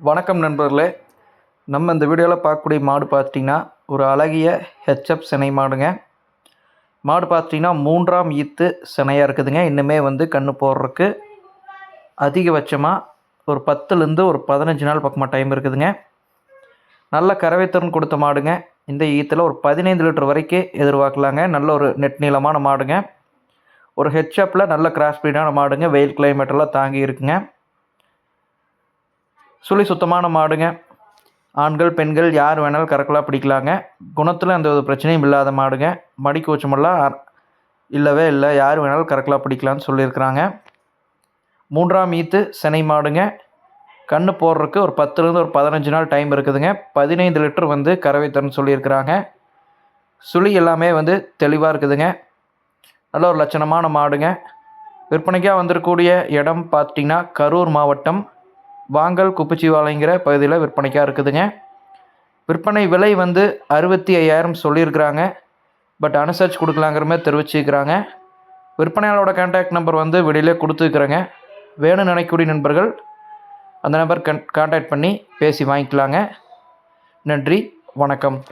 வணக்கம் நண்பர்களே. நம்ம இந்த வீடியோவில் பார்க்கக்கூடிய மாடு பார்த்துட்டிங்கன்னா ஒரு அழகிய ஹெச்எப் சினை மாடுங்க. மாடு பார்த்துட்டிங்கன்னா மூன்றாம் ஈத்து சினையாக இருக்குதுங்க. இன்னுமே வந்து கன்று போடுறதுக்கு அதிகபட்சமாக ஒரு பத்துலேருந்து ஒரு பதினஞ்சு நாள் பக்கமாக டைம் இருக்குதுங்க. நல்ல கறவைத்திறன் கொடுத்த மாடுங்க. இந்த ஈத்தில் ஒரு பதினைந்து லிட்டர் வரைக்கும் எதிர்பார்க்கலாங்க. நல்ல ஒரு நெட் நீளமான மாடுங்க. ஒரு ஹெச்எப்பில் நல்ல கிராஸ் மாடுங்க. வெயில் கிளைமேட்டெல்லாம் தாங்கி இருக்குங்க. சுழி சுத்தமான மாடுங்க. ஆண்கள் பெண்கள் யார் வேணாலும் கறக்கலாம் பிடிக்கலாங்க. குணத்தில் எந்த ஒரு பிரச்சனையும் இல்லாத மாடுங்க. மடி கூச்சமெல்லாம் இல்லவே இல்லை. யார் வேணாலும் கறக்கலாம் பிடிக்கலான்னு சொல்லியிருக்கிறாங்க. மூன்றாம் ஈத்து சினை மாடுங்க. கன்று போடுறதுக்கு ஒரு பத்துலேருந்து ஒரு பதினஞ்சு நாள் டைம் இருக்குதுங்க. பதினைந்து லிட்டர் வந்து கறவை தரேன்னு சொல்லியிருக்கிறாங்க. சுழி எல்லாமே வந்து தெளிவாக இருக்குதுங்க. நல்ல ஒரு லட்சணமான மாடுங்க. விற்பனைக்காக வந்திருக்கக்கூடிய இடம் பார்த்திங்கன்னா கரூர் மாவட்டம் வாங்கல் குப்பிச்சிவாலைங்கிற பகுதியில் விற்பனைக்காக இருக்குதுங்க. விற்பனை விலை வந்து அறுபத்தி ஐயாயிரம் சொல்லியிருக்கிறாங்க. பட் அனுசரிச்சு கொடுக்கலாங்கிற மாதிரி தெரிவிச்சுக்கிறாங்க விற்பனையாளோட கான்டாக்ட் நம்பர் வந்து வெளியிலே கொடுத்துருக்குறேங்க. வேணும்னு நினைக்கக்கூடிய நண்பர்கள் அந்த நம்பர் கன் கான்டாக்ட் பண்ணி பேசி வாங்கிக்கலாங்க. நன்றி வணக்கம்.